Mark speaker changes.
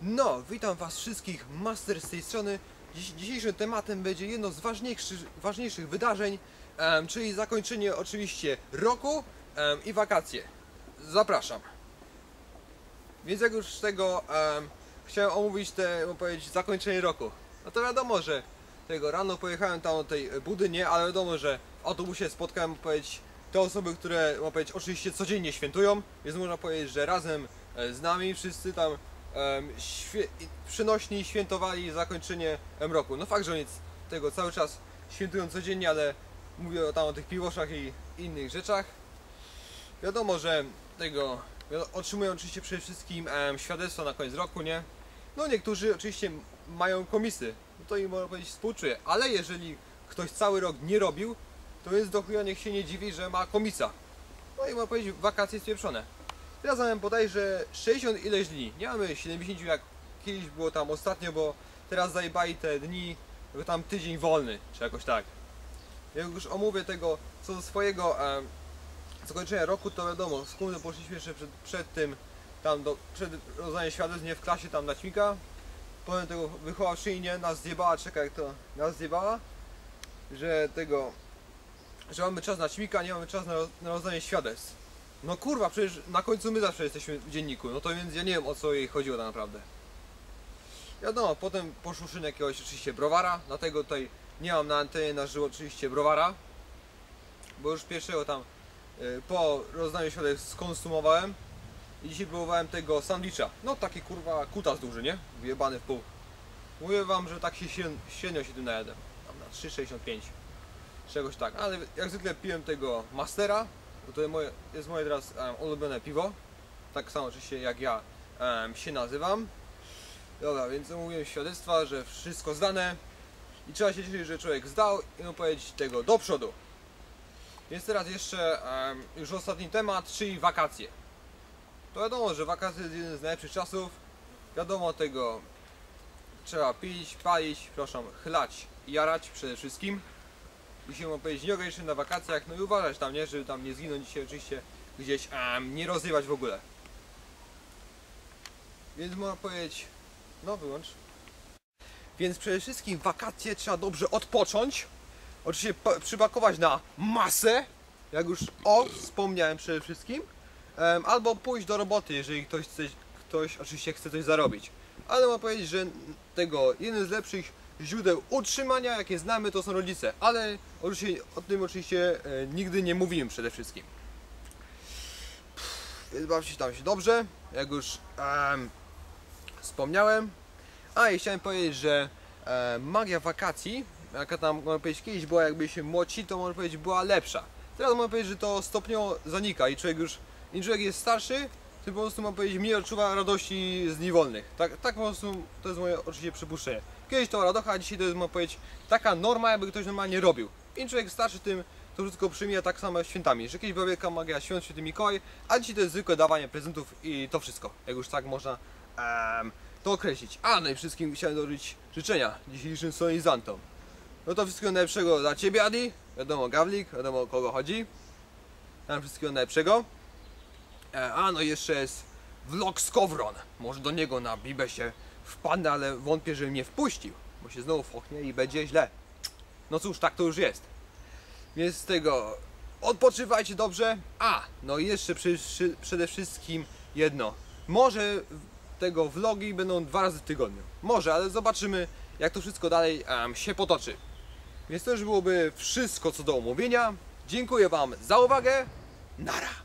Speaker 1: No, witam was wszystkich, Master z tej strony. Dziś, dzisiejszym tematem będzie jedno z ważniejszych, ważniejszych wydarzeń, em, czyli zakończenie oczywiście roku em, i wakacje. Zapraszam. Więc jak już z tego em, chciałem omówić te, powiedzieć, zakończenie roku. No to wiadomo, że tego rano pojechałem tam do tej budynie, ale wiadomo, że w autobusie spotkałem, powiedzieć, te osoby, które, można powiedzieć, oczywiście codziennie świętują, więc można powiedzieć, że razem e, z nami wszyscy tam em, świe- przynośni świętowali zakończenie roku. No fakt, że oni tego cały czas świętują codziennie, ale mówię tam o tych piwoszach i innych rzeczach. Wiadomo, że tego otrzymują oczywiście przede wszystkim em, świadectwo na koniec roku, nie? No niektórzy oczywiście mają komisy, no to im można powiedzieć współczuję, ale jeżeli ktoś cały rok nie robił, to więc do chuja niech się nie dziwi, że ma komisa. No i można powiedzieć wakacje spieprzone. Teraz mamy bodajże 60 ileś dni. Nie mamy 70 jak kiedyś było tam ostatnio, bo teraz zajebali te dni, tam tydzień wolny, czy jakoś tak. Jak już omówię tego co do swojego em, zakończenia roku, to wiadomo, z kumem poszliśmy jeszcze przed, przed tym, tam do, przed rozdaniem świadectw, nie w klasie tam na ćmika. Powiem tego wychowawczynie nas zjebała, czekaj jak to nas zjebała, że tego, że mamy czas na ćmika, nie mamy czas na, na rozdanie świadectw. No kurwa, przecież na końcu my zawsze jesteśmy w dzienniku, no to więc ja nie wiem o co jej chodziło tak naprawdę. Wiadomo, potem poszło szyn jakiegoś oczywiście browara, dlatego tutaj nie mam na antenie na żywo oczywiście browara, bo już pierwszego tam y, po rozdaniu świadectw skonsumowałem i dzisiaj próbowałem tego sandwicha. No taki kurwa kutas duży, nie? Wyjebany w pół. Mówię wam, że tak się średnio się tym najadę. Tam na 3,65. Czegoś tak, ale jak zwykle piłem tego Mastera, bo to jest moje, teraz em, ulubione piwo. Tak samo oczywiście jak ja em, się nazywam. Dobra, więc omówiłem świadectwa, że wszystko zdane i trzeba się cieszyć, że człowiek zdał i no powiedzieć tego do przodu. Więc teraz jeszcze em, już ostatni temat, czyli wakacje. To wiadomo, że wakacje jest jeden z najlepszych czasów. Wiadomo tego trzeba pić, palić, proszę, chlać i jarać przede wszystkim. Jeśli mam powiedzieć, nie ograniczyć na wakacjach, no i uważać tam, nie, żeby tam nie zginąć dzisiaj oczywiście gdzieś, em, nie rozrywać w ogóle. Więc można powiedzieć, no wyłącz. Więc przede wszystkim wakacje trzeba dobrze odpocząć. Oczywiście pa- przypakować na masę, jak już o wspomniałem przede wszystkim. Em, albo pójść do roboty, jeżeli ktoś, chce, ktoś oczywiście chce coś zarobić. Ale mam powiedzieć, że tego jeden z lepszych źródeł utrzymania, jakie znamy, to są rodzice. Ale oczywiście, o tym oczywiście e, nigdy nie mówiłem przede wszystkim. Więc bawcie tam się dobrze, jak już em, wspomniałem. A i chciałem powiedzieć, że e, magia wakacji, jaka tam można powiedzieć kiedyś była jakby się młodsi, to można powiedzieć była lepsza. Teraz można powiedzieć, że to stopniowo zanika i człowiek już, im człowiek jest starszy, tym po prostu można powiedzieć mniej odczuwa radości z dni wolnych. Tak, tak po prostu to jest moje oczywiście przypuszczenie. Kiedyś to radocha, a dzisiaj to jest można powiedzieć taka norma, jakby ktoś normalnie robił. Im człowiek starszy, tym to wszystko przyjmie tak samo jak świętami. Że kiedyś była wielka magia świąt święty Mikołaj, a dzisiaj to jest zwykłe dawanie prezentów i to wszystko. Jak już tak można to określić. A no i wszystkim chciałem dożyczyć życzenia dzisiejszym solenizantom. No to wszystkiego najlepszego dla Ciebie Adi, wiadomo Gawlik, wiadomo o kogo chodzi. Tam wszystkiego najlepszego. E, a no jeszcze jest vlog z Kowron. Może do niego na Bibesie wpadnę, ale wątpię, że mnie wpuścił, bo się znowu fochnie i będzie źle. No cóż, tak to już jest. Więc z tego odpoczywajcie dobrze. A, no i jeszcze przy, przy, przede wszystkim jedno. Może tego vlogi będą dwa razy w tygodniu. Może, ale zobaczymy jak to wszystko dalej em, się potoczy. Więc to już byłoby wszystko co do omówienia. Dziękuję Wam za uwagę. Nara!